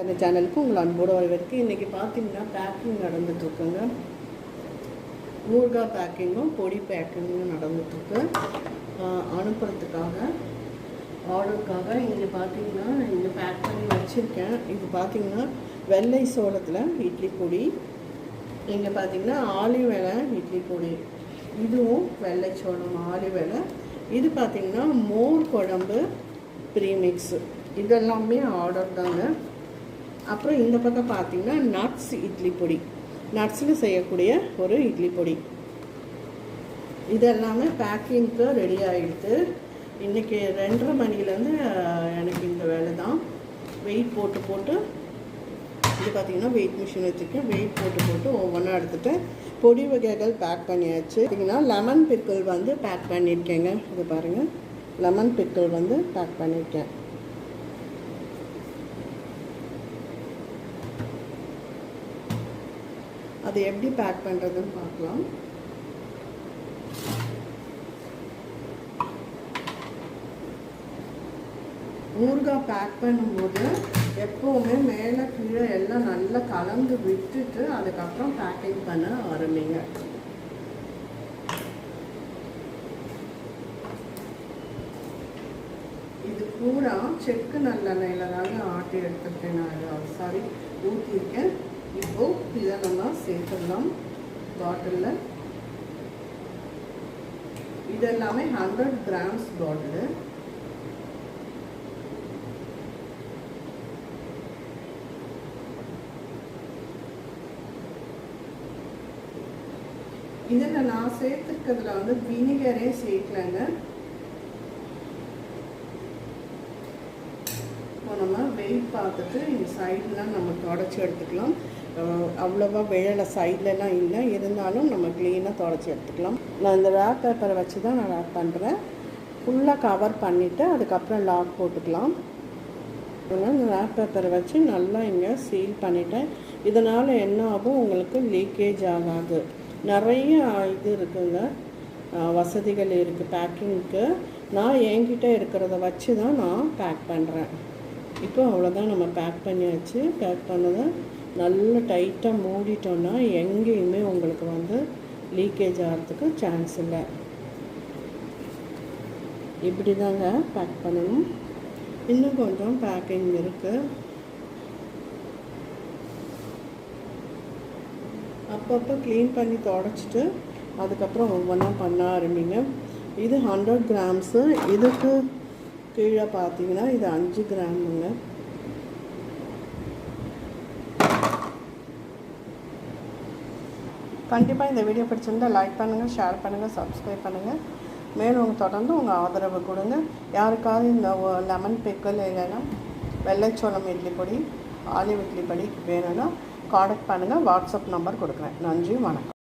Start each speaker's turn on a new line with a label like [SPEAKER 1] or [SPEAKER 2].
[SPEAKER 1] அந்த சேனலுக்கு உங்களை அன்போடு வரவேற்கு. இன்றைக்கி பார்த்தீங்கன்னா பேக்கிங் நடந்துட்டுருக்குங்க. ஊறுகாய் பேக்கிங்கும் பொடி பேக்கிங்கும் நடந்துட்டுருக்கு. அனுப்புறதுக்காக ஆர்டருக்காக இங்கே பார்த்தீங்கன்னா இங்கே பேக் பண்ணி வச்சுருக்கேன். இது பார்த்தீங்கன்னா வெள்ளை சோளத்தில் இட்லி பொடி. இங்கே பார்த்தீங்கன்னா ஆலிவ் வெலை இட்லி பொடி. இதுவும் வெள்ளை சோளம் ஆலி இலை இது பார்த்தீங்கன்னா மோர் குழம்பு ப்ரீமிக்ஸு இதெல்லாமே ஆர்டர் தாங்க. அப்புறம் இந்த பக்கம் பார்த்தீங்கன்னா நட்ஸ் இட்லி பொடி. நட்ஸில் செய்யக்கூடிய ஒரு இட்லி பொடி. இதெல்லாமே பேக்கிங்க்கு ரெடி ஆகிடுது இன்றைக்கி ரெண்டரை மணிலேருந்து எனக்கு இந்த வேலை தான். வெயிட் போட்டு போட்டு இது பார்த்தீங்கன்னா வெயிட் மிஷின் வச்சுருக்கேன். வெயிட் போட்டு போட்டு ஒவ்வொன்றா எடுத்துகிட்டு பொடி வகைகள் பேக் பண்ணியாச்சு. பார்த்தீங்கன்னா லெமன் பிக்கிள் வந்து பேக் பண்ணியிருக்கேங்க. இது பாருங்கள் லெமன் பிக்கிள் வந்து பேக் பண்ணியிருக்கேன். அது எப்படி பேக் பண்ணுறதுன்னு பார்க்கலாம். ஊறுகாய் பேக் பண்ணும்போது எப்போவுமே மேலே கீழே எல்லாம் நல்லா கலந்து விட்டுட்டு அதுக்கப்புறம் பேக்கிங் பண்ண ஆரம்பிங்க. இது பூரா செக்கு நல்லெண்ணெயில் தாங்க ஆட்டி எடுத்துருக்கேன் நான். சாரி ஊற்றிருக்கேன் இப்போ இதை நம்ம சேர்த்துடலாம். பாட்டிலில் இது எல்லாமே ஹண்ட்ரட் கிராம்ஸ் பாட்டிலு இதில் நான் சேர்த்துருக்கிறதுல வந்து வினிகரே சேர்க்கலைங்க. இப்போ நம்ம வெயிட் பார்த்துட்டு இந்த சைட்லாம் நம்ம தொடச்சி எடுத்துக்கலாம். அவ்வளோவா விழலை சைட்லலாம் இல்லை. இருந்தாலும் நம்ம க்ளீனாக தொடச்சி எடுத்துக்கலாம். நான் இந்த ரேப் பேப்பரை வச்சு தான் நான் ரேக் பண்ணுறேன் ஃபுல்லாக கவர் பண்ணிவிட்டு அதுக்கப்புறம் லாக் போட்டுக்கலாம். இந்த ரேப் பேப்பரை வச்சு நல்லா இங்கே சீல் பண்ணிட்டேன். இதனால் என்ன ஆகும்? உங்களுக்கு லீக்கேஜ் ஆகாது. நிறைய இது இருக்குங்க. வசதிகள் இருக்குது பேக்கிங்க்கு நான் என்கிட்ட இருக்கிறத வச்சு தான் நான் பேக் பண்ணுறேன் இப்போ அவ்வளோதான் நம்ம பேக் பண்ணியாச்சு. பேக் பண்ணதை நல்லா டைட்டாக மூடிட்டோன்னா எங்கேயுமே உங்களுக்கு வந்து லீக்கேஜ் ஆகிறதுக்கு சான்ஸ் இல்லை. இப்படி தாங்க பேக் பண்ணணும். இன்னும் கொஞ்சம் பேக்கிங் இருக்குது அப்பப்போ க்ளீன் பண்ணி தொடச்சிட்டு அதுக்கப்புறம் ஒவ்வொன்றா பண்ண ஆரம்பிங்க. இது ஹண்ட்ரட் கிராம்ஸு இதுக்கு கீழே பார்த்தீங்கன்னா இது அஞ்சு கிராமுங்க கண்டிப்பாக இந்த வீடியோ பிடிச்சிருந்தால் லைக் பண்ணுங்கள் ஷேர் பண்ணுங்கள் சப்ஸ்கிரைப் பண்ணுங்கள் மேலும் உங்கள் தொடர்ந்து உங்கள் ஆதரவு கொடுங்க. யாருக்காவது இந்த லெமன் பிக்கல் இல்லைன்னா வெள்ளைச்சோளம் இட்லி பொடி ஆலிவ் இட்லி பொடி வேணும்னா காண்டாக்ட் பண்ணுங்கள் வாட்ஸ்அப் நம்பர் கொடுக்குறேன். நன்றி வணக்கம்.